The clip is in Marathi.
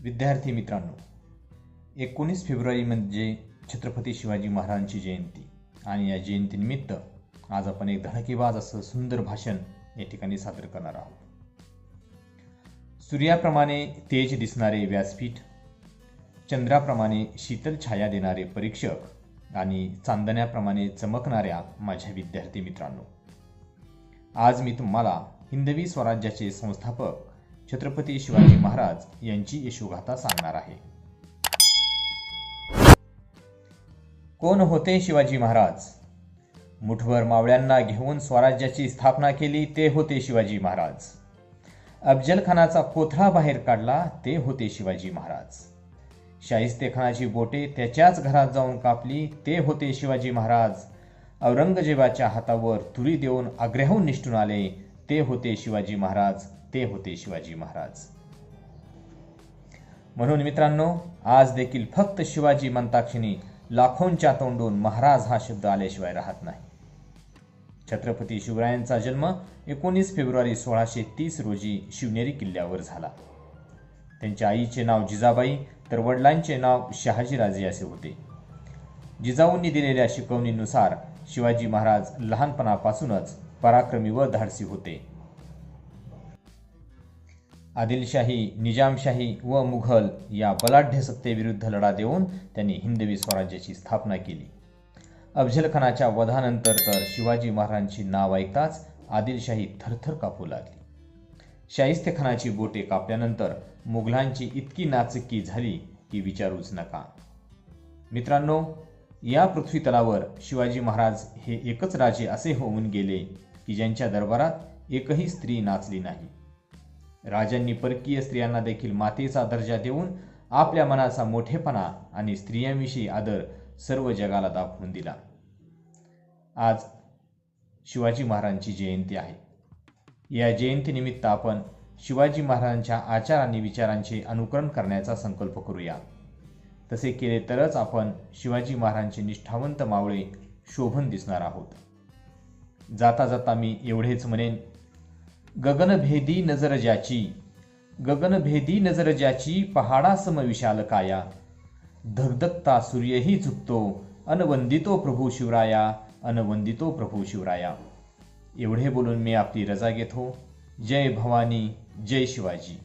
विद्यार्थी मित्रांनो एकोणीस फेब्रुवारी म्हणजे छत्रपती शिवाजी महाराजांची जयंती आणि या जयंतीनिमित्त आज आपण एक धडकेबाज असं सुंदर भाषण या ठिकाणी सादर करणार आहोत. सूर्याप्रमाणे तेज दिसणारे व्यासपीठ चंद्राप्रमाणे शीतल छाया देणारे परीक्षक आणि चांदण्याप्रमाणे चमकणाऱ्या माझ्या विद्यार्थी मित्रांनो आज मी तुम्हाला हिंदवी स्वराज्याचे संस्थापक छत्रपती शिवाजी महाराज यांची यशोगाथा सांगणार आहे. कोण होते शिवाजी महाराज? मुठभर मावळ्यांना घेऊन स्वराज्याची स्थापना केली ते होते शिवाजी महाराज. अफजल खानाचा कोथळा बाहेर काढला ते होते शिवाजी महाराज. शाहिस्तेखानाची बोटे त्याच्याच घरात जाऊन कापली ते होते शिवाजी महाराज. औरंगजेबाच्या हातावर तुरी देऊन आग्र्याहून निष्ठून आले ते होते शिवाजी महाराज. ते होते शिवाजी महाराज. म्हणून मित्रांनो आज देखील फक्त शिवाजी म्हणताक्षणी लाखोंच्या तोंडून महाराज हा शब्द आल्याशिवाय राहत नाही. छत्रपती शिवरायांचा जन्म एकोणीस फेब्रुवारी सोळाशे तीस रोजी शिवनेरी किल्ल्यावर झाला. त्यांच्या आईचे नाव जिजाबाई तर वडिलांचे नाव शहाजीराजे असे होते. जिजाऊंनी दिलेल्या शिकवणीनुसार शिवाजी महाराज लहानपणापासूनच पराक्रमी व धाडसी होते. आदिलशाही निजामशाही व मुघल या बलाढ्य सत्तेविरुद्ध लढा देऊन त्यांनी हिंदवी स्वराज्याची स्थापना केली. अफजलखानाच्या वधानंतर तर शिवाजी महाराजांची नाव ऐकताच आदिलशाही थरथर कापू लागली. शाहिस्तेखानाची बोटे कापल्यानंतर मुघलांची इतकी नाचक्की झाली की विचारूच नका. मित्रांनो या पृथ्वीतलावर शिवाजी महाराज हे एकच राजे असे होऊन गेले की ज्यांच्या दरबारात एकही स्त्री नाचली नाही. राजांनी परकीय स्त्रियांना देखील मातेचा दर्जा देऊन आपल्या मनाचा मोठेपणा आणि स्त्रियांविषयी आदर सर्व जगाला दाखवून दिला. आज शिवाजी महाराजांची जयंती आहे. या जयंतीनिमित्त आपण शिवाजी महाराजांच्या आचार आणि विचारांचे अनुकरण करण्याचा संकल्प करूया. तसे केले तरच आपण शिवाजी महाराजांचे निष्ठावंत मावळे शोभन दिसणार आहोत. जाता जाता मी एवढेच म्हणेन गगनभेदी नजर ज्याची गगनभेदी नजर ज्याची पहाडासम विशाल काया धगधगता सूर्यही झुकतो अनवंदितो प्रभू शिवराया अनवंदितो प्रभू शिवराया एवढे बोलून मी आपली रजा घेतो जय भवानी जय शिवाजी